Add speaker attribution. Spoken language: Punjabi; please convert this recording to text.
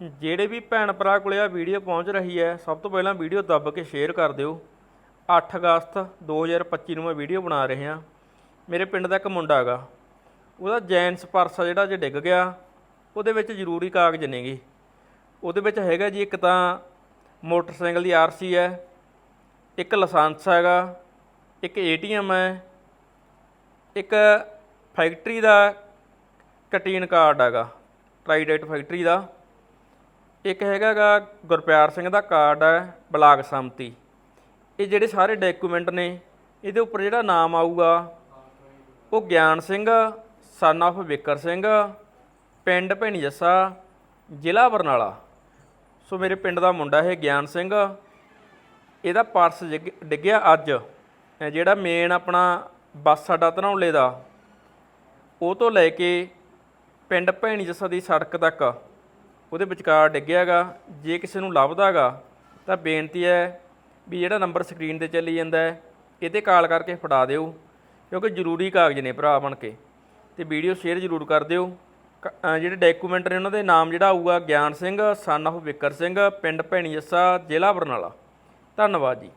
Speaker 1: ਜਿਹੜੇ ਵੀ ਭੈਣ ਭਰਾ ਕੋਲੇ ਆ ਵੀਡੀਓ ਪਹੁੰਚ ਰਹੀ ਹੈ, ਸਭ ਤੋਂ ਪਹਿਲਾਂ ਵੀਡੀਓ ਦੱਬ ਕੇ ਸ਼ੇਅਰ ਕਰ ਦਿਓ। 8 ਅਗਸਤ 2025 ਨੂੰ ਮੈਂ ਵੀਡੀਓ ਬਣਾ ਰਿਹਾ। ਮੇਰੇ ਪਿੰਡ ਦਾ ਇੱਕ ਮੁੰਡਾ ਹੈਗਾ। ਉਹਦਾ ਜੈਨਸ ਪਰਸ ਜਿਹੜਾ ਜੇ ਡਿੱਗ ਗਿਆ, ਉਹਦੇ ਵਿੱਚ ਜ਼ਰੂਰੀ ਕਾਗਜ਼ ਨੇਗੇ। ਉਹਦੇ ਵਿੱਚ ਹੈਗਾ ਜੀ ਇੱਕ ਤਾਂ ਮੋਟਰਸਾਈਕਲ ਦੀ ਆਰਸੀ ਹੈ, ਇੱਕ ਲਾਇਸੈਂਸ ਹੈਗਾ, ਇੱਕ ਏਟੀਐਮ ਹੈ, ਇੱਕ ਫੈਕਟਰੀ ਦਾ ਕਟੀਨ ਕਾਰਡ ਹੈਗਾ, ਟਰਾਈਡੇਟ ਫੈਕਟਰੀ ਦਾ। ਇੱਕ ਹੈਗਾਗਾ ਗੁਰਪਿਆਰ ਸਿੰਘ ਦਾ ਕਾਰਡ ਹੈ, ਬਲਾਕ ਸੰਮਤੀ। ਇਹ ਜਿਹੜੇ ਸਾਰੇ ਡਾਕੂਮੈਂਟ ਨੇ, ਇਹਦੇ ਉੱਪਰ ਜਿਹੜਾ ਨਾਮ ਆਊਗਾ, ਉਹ ਗਿਆਨ ਸਿੰਘ ਸਨ of ਵਿਕਰ ਸਿੰਘ, ਪਿੰਡ ਭੈਣੀ ਜੱਸਾ, ਜ਼ਿਲ੍ਹਾ ਬਰਨਾਲਾ। ਸੋ ਮੇਰੇ ਪਿੰਡ ਦਾ ਮੁੰਡਾ ਇਹ ਗਿਆਨ ਸਿੰਘ। ਇਹਦਾ ਪਰਸ ਡਿੱਗ- ਡਿੱਗਿਆ ਅੱਜ। ਜਿਹੜਾ ਮੇਨ ਆਪਣਾ ਬੱਸ ਸਾਡਾ ਧਨੌਲੇ ਦਾ, ਉਹ ਤੋਂ ਲੈ ਕੇ ਪਿੰਡ ਭੈਣੀ ਜੱਸਾ ਦੀ ਸੜਕ ਤੱਕ। ਉਹਦੇ ਵਿਚਕਾਰ ਡਿੱਗਿਆਗਾ, ਜੇ ਕਿਸੇ ਨੂੰ ਲੱਭਦਾਗਾ, ਤਾਂ ਬੇਨਤੀ ਹੈ ਵੀ ਜਿਹੜਾ ਨੰਬਰ ਸਕਰੀਨ ਤੇ ਚੱਲੀ ਜਾਂਦਾ ਹੈ ਇਹ ਕਾਲ ਕਰਕੇ ਫੜਾ ਦਿਓ, ਕਿਉਂਕਿ ਜ਼ਰੂਰੀ ਕਾਗਜ਼ ਨੇ ਭਰਾ ਬਣ ਕੇ। ਤੇ ਵੀਡੀਓ ਸ਼ੇਅਰ ਜ਼ਰੂਰ ਕਰ ਦਿਓ। ਕ- ਜਿਹੜੇ ਡਾਕੂਮੈਂਟ ਨੇ ਉਹਨਾਂ ਦੇ ਨਾਮ ਜਿਹੜਾ ਆਊਗਾ, ਗਿਆਨ ਸਿੰਘ ਸਨ of ਵਿਕਰ ਸਿੰਘ, ਪਿੰਡ ਭੈਣੀ ਜੱਸਾ, ਜ਼ਿਲ੍ਹਾ ਬਰਨਾਲਾ। ਧੰਨਵਾਦ ਜੀ।